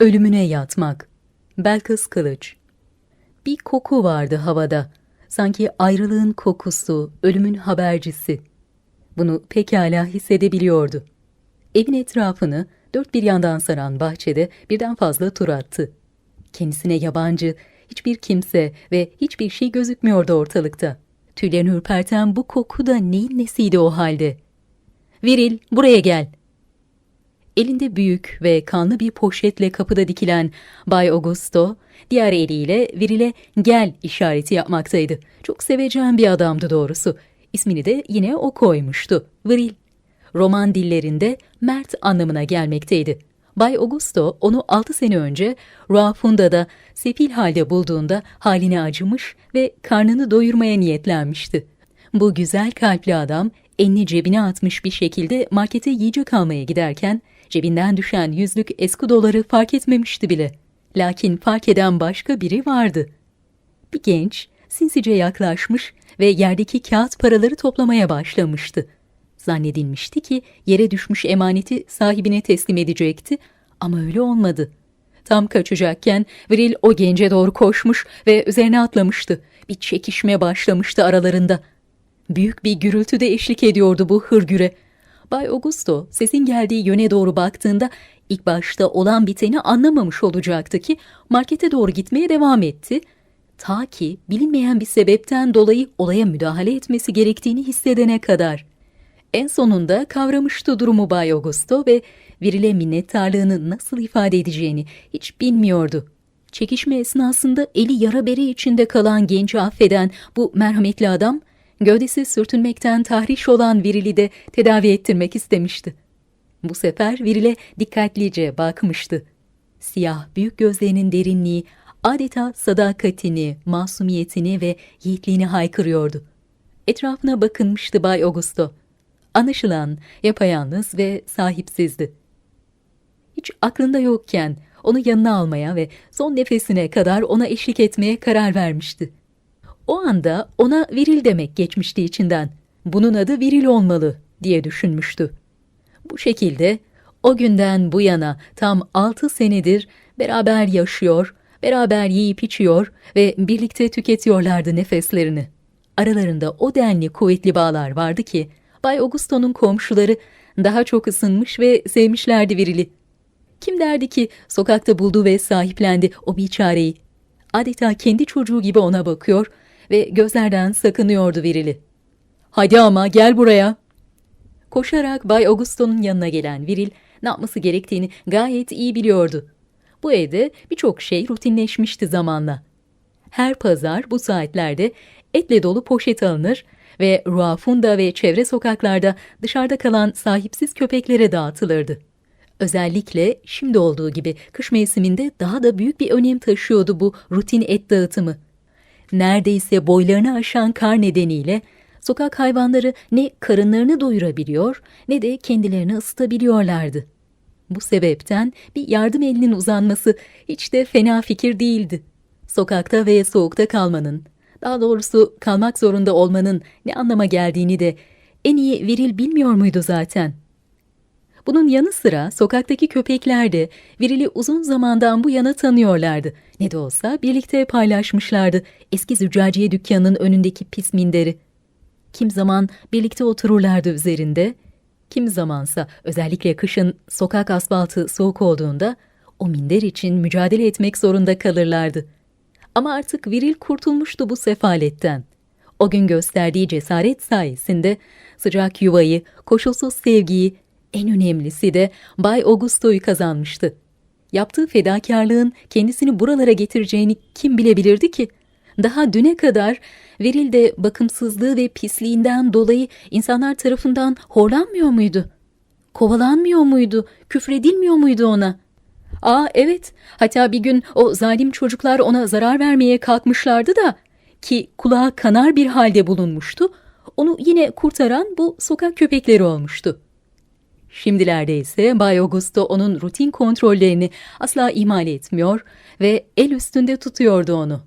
Ölümüne yatmak. Belkıs Kılıç. Bir koku vardı havada. Sanki ayrılığın kokusu, ölümün habercisi. Bunu pekala hissedebiliyordu. Evin etrafını dört bir yandan saran bahçede birden fazla tur attı. Kendisine yabancı, hiçbir kimse ve hiçbir şey gözükmüyordu ortalıkta. Tüylerini ürperten bu koku da neyin nesiydi o halde? Viril, buraya gel. Elinde büyük ve kanlı bir poşetle kapıda dikilen Bay Augusto, diğer eliyle Viril'e gel işareti yapmaktaydı. Çok seveceğin bir adamdı doğrusu. İsmini de yine o koymuştu. Viril. Roman dillerinde mert anlamına gelmekteydi. Bay Augusto onu 6 sene önce Ruafunda'da sefil halde bulduğunda haline acımış ve karnını doyurmaya niyetlenmişti. Bu güzel kalpli adam elini cebine atmış bir şekilde markete yiyecek almaya giderken cebinden düşen yüzlük eski doları fark etmemişti bile. Lakin fark eden başka biri vardı. Bir genç sinsice yaklaşmış ve yerdeki kağıt paraları toplamaya başlamıştı. Zannedilmişti ki yere düşmüş emaneti sahibine teslim edecekti ama öyle olmadı. Tam kaçacakken Vril o gence doğru koşmuş ve üzerine atlamıştı. Bir çekişme başlamıştı aralarında. Büyük bir gürültü de eşlik ediyordu bu hırgüre. Bay Augusto sesin geldiği yöne doğru baktığında ilk başta olan biteni anlamamış olacaktı ki markete doğru gitmeye devam etti. Ta ki bilinmeyen bir sebepten dolayı olaya müdahale etmesi gerektiğini hissedene kadar. En sonunda kavramıştı durumu Bay Augusto ve Viril'e minnettarlığını nasıl ifade edeceğini hiç bilmiyordu. Çekişme esnasında eli yara bere içinde kalan genci affeden bu merhametli adam, gövdesi sürtünmekten tahriş olan Viril'i de tedavi ettirmek istemişti. Bu sefer Viril'e dikkatlice bakmıştı. Siyah büyük gözlerinin derinliği adeta sadakatini, masumiyetini ve yiğitliğini haykırıyordu. Etrafına bakınmıştı Bay Augusto. Anlaşılan yapayalnız ve sahipsizdi. Hiç aklında yokken onu yanına almaya ve son nefesine kadar ona eşlik etmeye karar vermişti. O anda ona Viril demek geçmişti içinden. Bunun adı Viril olmalı diye düşünmüştü. Bu şekilde o günden bu yana tam altı senedir beraber yaşıyor, beraber yiyip içiyor ve birlikte tüketiyorlardı nefeslerini. Aralarında o denli kuvvetli bağlar vardı ki Bay Augusto'nun komşuları daha çok ısınmış ve sevmişlerdi Viril'i. Kim derdi ki sokakta buldu ve sahiplendi o biçareyi. Adeta kendi çocuğu gibi ona bakıyor ve gözlerden sakınıyordu Viril'i. Hadi ama gel buraya. Koşarak Bay Augusto'nun yanına gelen Viril ne yapması gerektiğini gayet iyi biliyordu. Bu evde birçok şey rutinleşmişti zamanla. Her pazar bu saatlerde etle dolu poşet alınır ve Ruafunda ve çevre sokaklarda dışarıda kalan sahipsiz köpeklere dağıtılırdı. Özellikle şimdi olduğu gibi kış mevsiminde daha da büyük bir önem taşıyordu bu rutin et dağıtımı. Neredeyse boylarını aşan kar nedeniyle sokak hayvanları ne karınlarını doyurabiliyor ne de kendilerini ısıtabiliyorlardı. Bu sebepten bir yardım elinin uzanması hiç de fena fikir değildi. Sokakta ve soğukta kalmanın, daha doğrusu kalmak zorunda olmanın ne anlama geldiğini de en iyi Viril bilmiyor muydu zaten? Bunun yanı sıra sokaktaki köpekler de Viril'i uzun zamandan bu yana tanıyorlardı. Ne de olsa birlikte paylaşmışlardı eski züccaciye dükkanının önündeki pis minderi. Kim zaman birlikte otururlardı üzerinde, kim zamansa özellikle kışın sokak asfaltı soğuk olduğunda o minder için mücadele etmek zorunda kalırlardı. Ama artık Viril kurtulmuştu bu sefaletten. O gün gösterdiği cesaret sayesinde sıcak yuvayı, koşulsuz sevgiyi, en önemlisi de Bay Augusto'yu kazanmıştı. Yaptığı fedakarlığın kendisini buralara getireceğini kim bilebilirdi ki? Daha düne kadar Viril de bakımsızlığı ve pisliğinden dolayı insanlar tarafından horlanmıyor muydu? Kovalanmıyor muydu? Küfredilmiyor muydu ona? Aa evet, hatta bir gün o zalim çocuklar ona zarar vermeye kalkmışlardı da ki kulağı kanar bir halde bulunmuştu. Onu yine kurtaran bu sokak köpekleri olmuştu. Şimdilerde ise Bay Augusto onun rutin kontrollerini asla ihmal etmiyor ve el üstünde tutuyordu onu.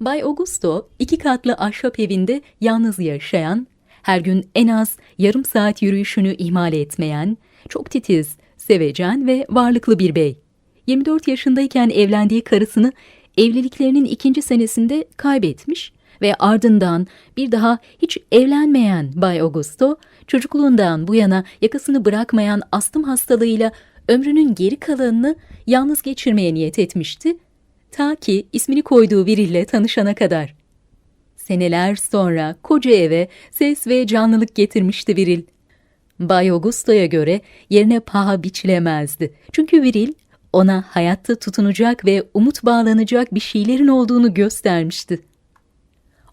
Bay Augusto iki katlı ahşap evinde yalnız yaşayan, her gün en az yarım saat yürüyüşünü ihmal etmeyen, çok titiz, sevecen ve varlıklı bir bey. 24 yaşındayken evlendiği karısını evliliklerinin ikinci senesinde kaybetmiş ve ardından bir daha hiç evlenmeyen Bay Augusto, çocukluğundan bu yana yakasını bırakmayan astım hastalığıyla ömrünün geri kalanını yalnız geçirmeye niyet etmişti, ta ki ismini koyduğu biriyle tanışana kadar. Seneler sonra koca eve ses ve canlılık getirmişti Viril. Bay Augusto'ya göre yerine paha biçilemezdi. Çünkü Viril ona hayatta tutunacak ve umut bağlanacak bir şeylerin olduğunu göstermişti.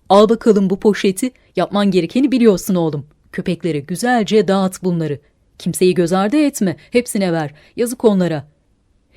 Al bakalım bu poşeti, yapman gerekeni biliyorsun oğlum. Köpeklere güzelce dağıt bunları. Kimseyi göz ardı etme, hepsine ver. Yazık onlara.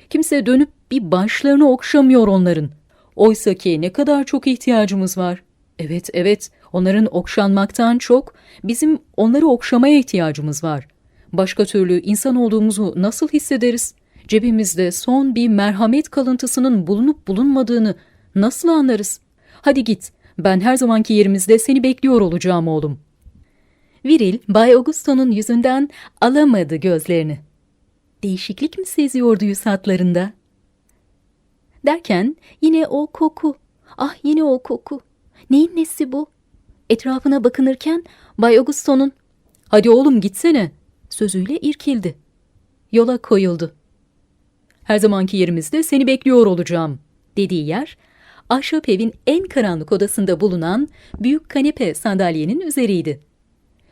Kimse dönüp bir başlarını okşamıyor onların. Oysa ki ne kadar çok ihtiyacımız var. Evet, evet, onların okşanmaktan çok bizim onları okşamaya ihtiyacımız var. Başka türlü insan olduğumuzu nasıl hissederiz? Cebimizde son bir merhamet kalıntısının bulunup bulunmadığını nasıl anlarız? Hadi git, ben her zamanki yerimizde seni bekliyor olacağım oğlum. Viril, Bay Augusto'nun yüzünden alamadı gözlerini. Değişiklik mi seziyordu yüz hatlarında? Derken yine o koku, ah yine o koku. Neyin nesi bu? Etrafına bakınırken Bay Augusto'nun ''Hadi oğlum gitsene'' sözüyle irkildi. Yola koyuldu. Her zamanki yerimizde seni bekliyor olacağım dediği yer ahşap evin en karanlık odasında bulunan büyük kanepe sandalyenin üzeriydi.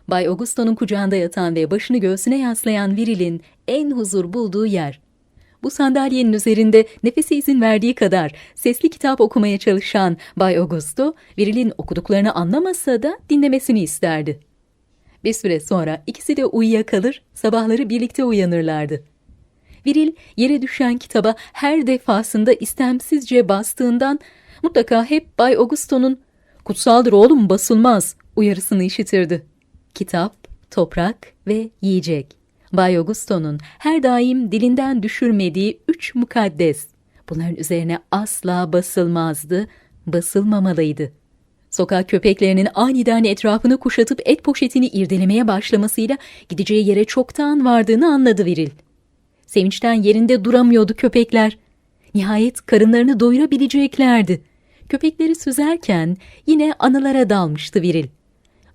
Bay Augusto'nun kucağında yatan ve başını göğsüne yaslayan Viril'in en huzur bulduğu yer. Bu sandalyenin üzerinde nefesi izin verdiği kadar sesli kitap okumaya çalışan Bay Augusto, Viril'in okuduklarını anlamasa da dinlemesini isterdi. Bir süre sonra ikisi de uyuyakalır, sabahları birlikte uyanırlardı. Viril yere düşen kitaba her defasında istemsizce bastığından mutlaka hep Bay Augusto'nun "Kutsaldır oğlum, basılmaz." uyarısını işitirdi. Kitap, toprak ve yiyecek. Bay Augusto'nun her daim dilinden düşürmediği üç mukaddes. Bunların üzerine asla basılmazdı, basılmamalıydı. Sokak köpeklerinin aniden etrafını kuşatıp et poşetini irdelemeye başlamasıyla gideceği yere çoktan vardığını anladı Viril. Sevinçten yerinde duramıyordu köpekler. Nihayet karınlarını doyurabileceklerdi. Köpekleri süzerken yine anılara dalmıştı Viril.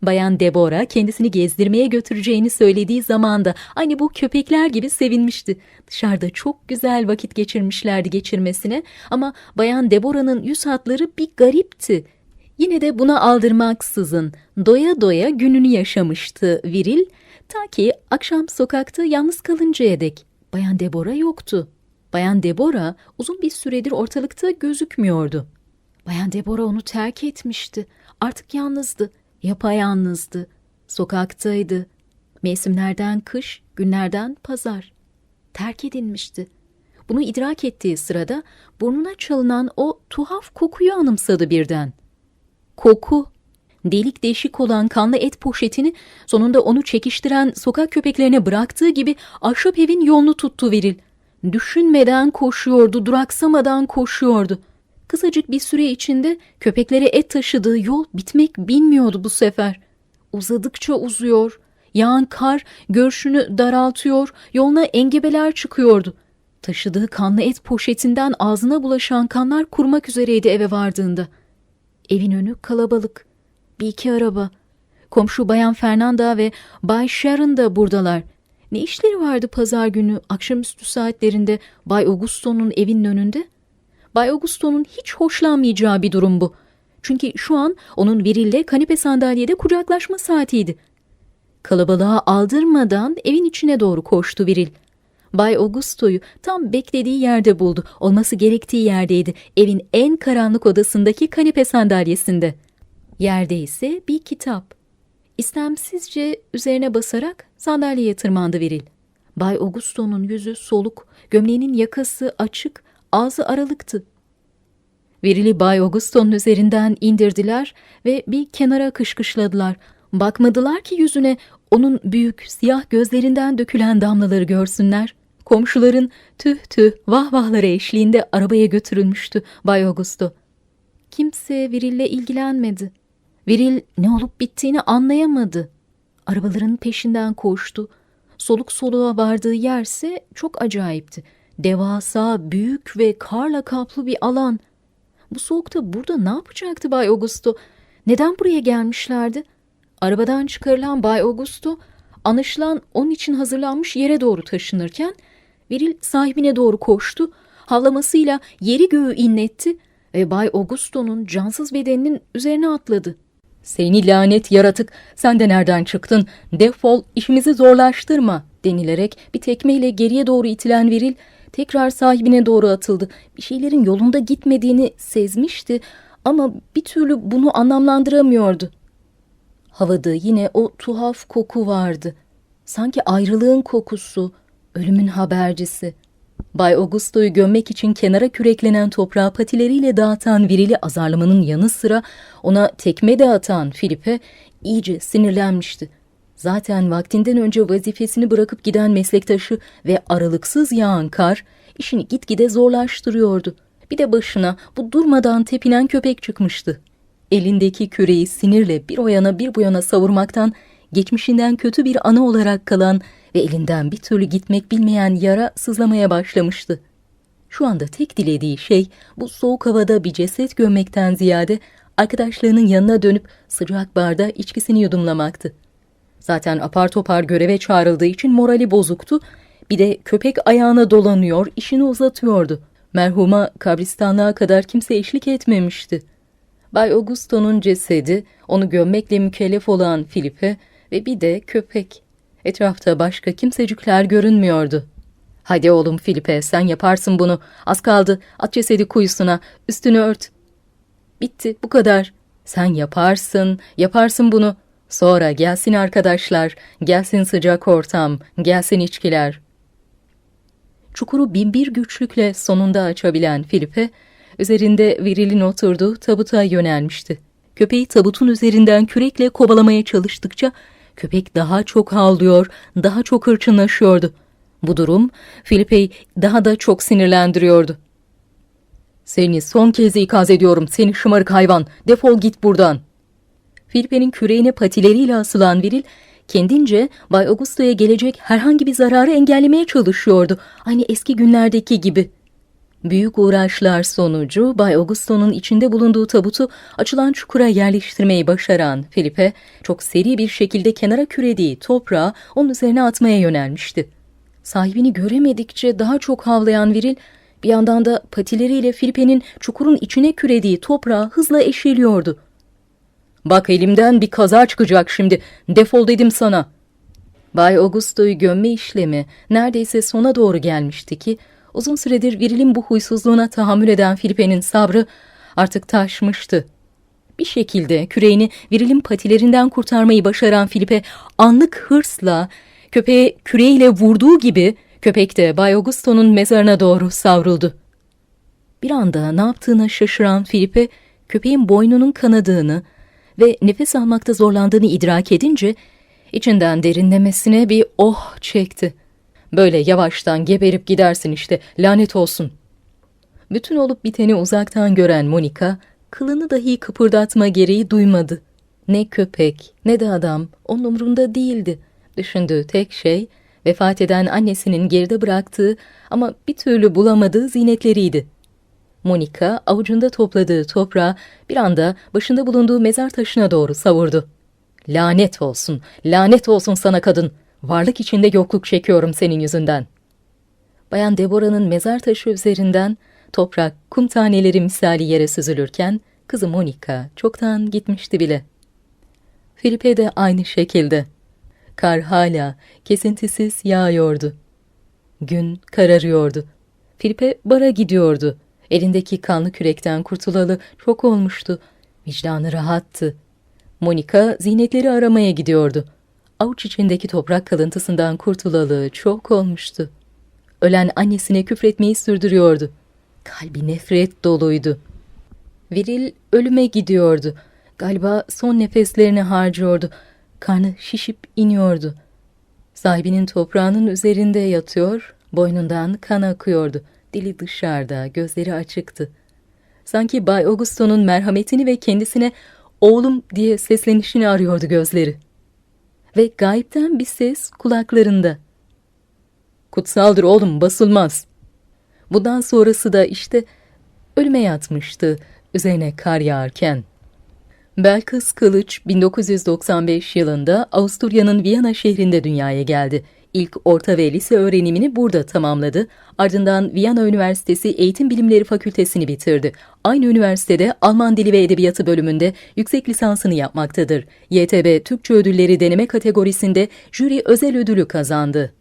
Bayan Debora kendisini gezdirmeye götüreceğini söylediği zaman da aynı bu köpekler gibi sevinmişti. Dışarıda çok güzel vakit geçirmişlerdi geçirmesine ama Bayan Debora'nın yüz hatları bir garipti. Yine de buna aldırmaksızın doya doya gününü yaşamıştı Viril ta ki akşam sokakta yalnız kalıncaya dek. Bayan Debora yoktu. Bayan Debora uzun bir süredir ortalıkta gözükmüyordu. Bayan Debora onu terk etmişti. Artık yalnızdı yapayalnızdı, sokaktaydı. Mevsimlerden kış, günlerden pazar. Terk edilmişti. Bunu idrak ettiği sırada burnuna çalınan o tuhaf kokuyu anımsadı birden. Koku, delik deşik olan kanlı et poşetini sonunda onu çekiştiren sokak köpeklerine bıraktığı gibi ahşap evin yolunu tuttu Viril. Düşünmeden koşuyordu, duraksamadan koşuyordu.'' Kısacık bir süre içinde köpeklere et taşıdığı yol bitmek bilmiyordu bu sefer. Uzadıkça uzuyor, yağan kar görüşünü daraltıyor, yoluna engebeler çıkıyordu. Taşıdığı kanlı et poşetinden ağzına bulaşan kanlar kurmak üzereydi eve vardığında. Evin önü kalabalık. Bir iki araba. Komşu Bayan Fernanda ve Bay Sharon da buradalar. Ne işleri vardı pazar günü akşamüstü saatlerinde Bay Augusto'nun evinin önünde?'' Bay Augusto'nun hiç hoşlanmayacağı bir durum bu. Çünkü şu an onun Viril'le kanepe sandalyede kucaklaşma saatiydi. Kalabalığa aldırmadan evin içine doğru koştu Viril. Bay Augusto'yu tam beklediği yerde buldu. Olması gerektiği yerdeydi. Evin en karanlık odasındaki kanepe sandalyesinde. Yerde ise bir kitap. İstemsizce üzerine basarak sandalyeye tırmandı Viril. Bay Augusto'nun yüzü soluk, gömleğinin yakası açık, ağzı aralıktı. Verili Bay Augusto'nun üzerinden indirdiler ve bir kenara kışkışladılar. Bakmadılar ki yüzüne onun büyük siyah gözlerinden dökülen damlaları görsünler. Komşuların tüh tüh vah vahları eşliğinde arabaya götürülmüştü Bay Augusto. Kimse Viril'le ilgilenmedi. Viril ne olup bittiğini anlayamadı. Arabaların peşinden koştu. Soluk soluğa vardığı yerse çok acayipti. Devasa, büyük ve karla kaplı bir alan. Bu soğukta burada ne yapacaktı Bay Augusto? Neden buraya gelmişlerdi? Arabadan çıkarılan Bay Augusto, anlaşılan onun için hazırlanmış yere doğru taşınırken, Viril sahibine doğru koştu, havlamasıyla yeri göğü inletti ve Bay Augusto'nun cansız bedeninin üzerine atladı. Seni lanet yaratık, sen de nereden çıktın? Defol, işimizi zorlaştırma denilerek bir tekmeyle geriye doğru itilen Viril tekrar sahibine doğru atıldı. Bir şeylerin yolunda gitmediğini sezmişti ama bir türlü bunu anlamlandıramıyordu. Havada yine o tuhaf koku vardı. Sanki ayrılığın kokusu, ölümün habercisi. Bay Augusto'yu gömmek için kenara küreklenen toprağı patileriyle dağıtan virili azarlamanın yanı sıra ona tekme de atan Filipe iyice sinirlenmişti. Zaten vaktinden önce vazifesini bırakıp giden meslektaşı ve aralıksız yağan kar işini gitgide zorlaştırıyordu. Bir de başına bu durmadan tepinen köpek çıkmıştı. Elindeki küreği sinirle bir o yana bir bu yana savurmaktan geçmişinden kötü bir ana olarak kalan ve elinden bir türlü gitmek bilmeyen yara sızlamaya başlamıştı. Şu anda tek dilediği şey bu soğuk havada bir ceset gömmekten ziyade arkadaşlarının yanına dönüp sıcak barda içkisini yudumlamaktı. Zaten apar topar göreve çağrıldığı için morali bozuktu. Bir de köpek ayağına dolanıyor, işini uzatıyordu. Merhuma kabristanlığa kadar kimse eşlik etmemişti. Bay Augusto'nun cesedi, onu gömmekle mükellef olan Filipe ve bir de köpek. Etrafta başka kimsecikler görünmüyordu. Hadi oğlum Filipe sen yaparsın bunu. Az kaldı at cesedi kuyusuna üstünü ört. Bitti bu kadar. Sen yaparsın yaparsın bunu. Sonra gelsin arkadaşlar, gelsin sıcak ortam, gelsin içkiler. Çukuru binbir güçlükle sonunda açabilen Filipe, üzerinde virilin oturduğu tabuta yönelmişti. Köpeği tabutun üzerinden kürekle kovalamaya çalıştıkça köpek daha çok havlıyor, daha çok hırçınlaşıyordu. Bu durum Filipe'yi daha da çok sinirlendiriyordu. Seni son kez ikaz ediyorum seni şımarık hayvan, defol git buradan. Filipe'nin küreğine patileriyle asılan viril, kendince Bay Augusto'ya gelecek herhangi bir zararı engellemeye çalışıyordu. Aynı eski günlerdeki gibi. Büyük uğraşlar sonucu Bay Augusto'nun içinde bulunduğu tabutu açılan çukura yerleştirmeyi başaran Felipe, çok seri bir şekilde kenara kürediği toprağı onun üzerine atmaya yönelmişti. Sahibini göremedikçe daha çok havlayan viril, bir yandan da patileriyle Filipe'nin çukurun içine kürediği toprağı hızla eşeliyordu. Bak elimden bir kaza çıkacak şimdi, defol dedim sana. Bay Augusto'yu gömme işlemi neredeyse sona doğru gelmişti ki, Uzun süredir virilin bu huysuzluğuna tahammül eden Filipe'nin sabrı artık taşmıştı. Bir şekilde küreğini virilin patilerinden kurtarmayı başaran Filipe anlık hırsla köpeğe küreğiyle vurduğu gibi köpek de Bay Augusto'nun mezarına doğru savruldu. Bir anda ne yaptığına şaşıran Filipe köpeğin boynunun kanadığını ve nefes almakta zorlandığını idrak edince içinden derinlemesine bir oh çekti. Böyle yavaştan geberip gidersin işte, lanet olsun. Bütün olup biteni uzaktan gören Monika, kılını dahi kıpırdatma gereği duymadı. Ne köpek, ne de adam, onun umrunda değildi. Düşündüğü tek şey, vefat eden annesinin geride bıraktığı ama bir türlü bulamadığı zinetleriydi. Monika avucunda topladığı toprağı bir anda başında bulunduğu mezar taşına doğru savurdu. Lanet olsun, lanet olsun sana kadın. Varlık içinde yokluk çekiyorum senin yüzünden. Bayan Deborah'nın mezar taşı üzerinden toprak, kum taneleri misali yere süzülürken kızı Monica çoktan gitmişti bile. Felipe de aynı şekilde. Kar hala kesintisiz yağıyordu. Gün kararıyordu. Felipe bara gidiyordu. Elindeki kanlı kürekten kurtulalı çok olmuştu. Vicdanı rahattı. Monica zinetleri aramaya gidiyordu avuç içindeki toprak kalıntısından kurtulalı çok olmuştu. Ölen annesine küfretmeyi sürdürüyordu. Kalbi nefret doluydu. Viril ölüme gidiyordu. Galiba son nefeslerini harcıyordu. Karnı şişip iniyordu. Sahibinin toprağının üzerinde yatıyor, boynundan kan akıyordu. Dili dışarıda, gözleri açıktı. Sanki Bay Augusto'nun merhametini ve kendisine oğlum diye seslenişini arıyordu gözleri ve gayipten bir ses kulaklarında. Kutsaldır oğlum basılmaz. Bundan sonrası da işte ölüme yatmıştı üzerine kar yağarken. Belkıs Kılıç 1995 yılında Avusturya'nın Viyana şehrinde dünyaya geldi. İlk orta ve lise öğrenimini burada tamamladı. Ardından Viyana Üniversitesi Eğitim Bilimleri Fakültesini bitirdi. Aynı üniversitede Alman Dili ve Edebiyatı bölümünde yüksek lisansını yapmaktadır. YTB Türkçe Ödülleri deneme kategorisinde jüri özel ödülü kazandı.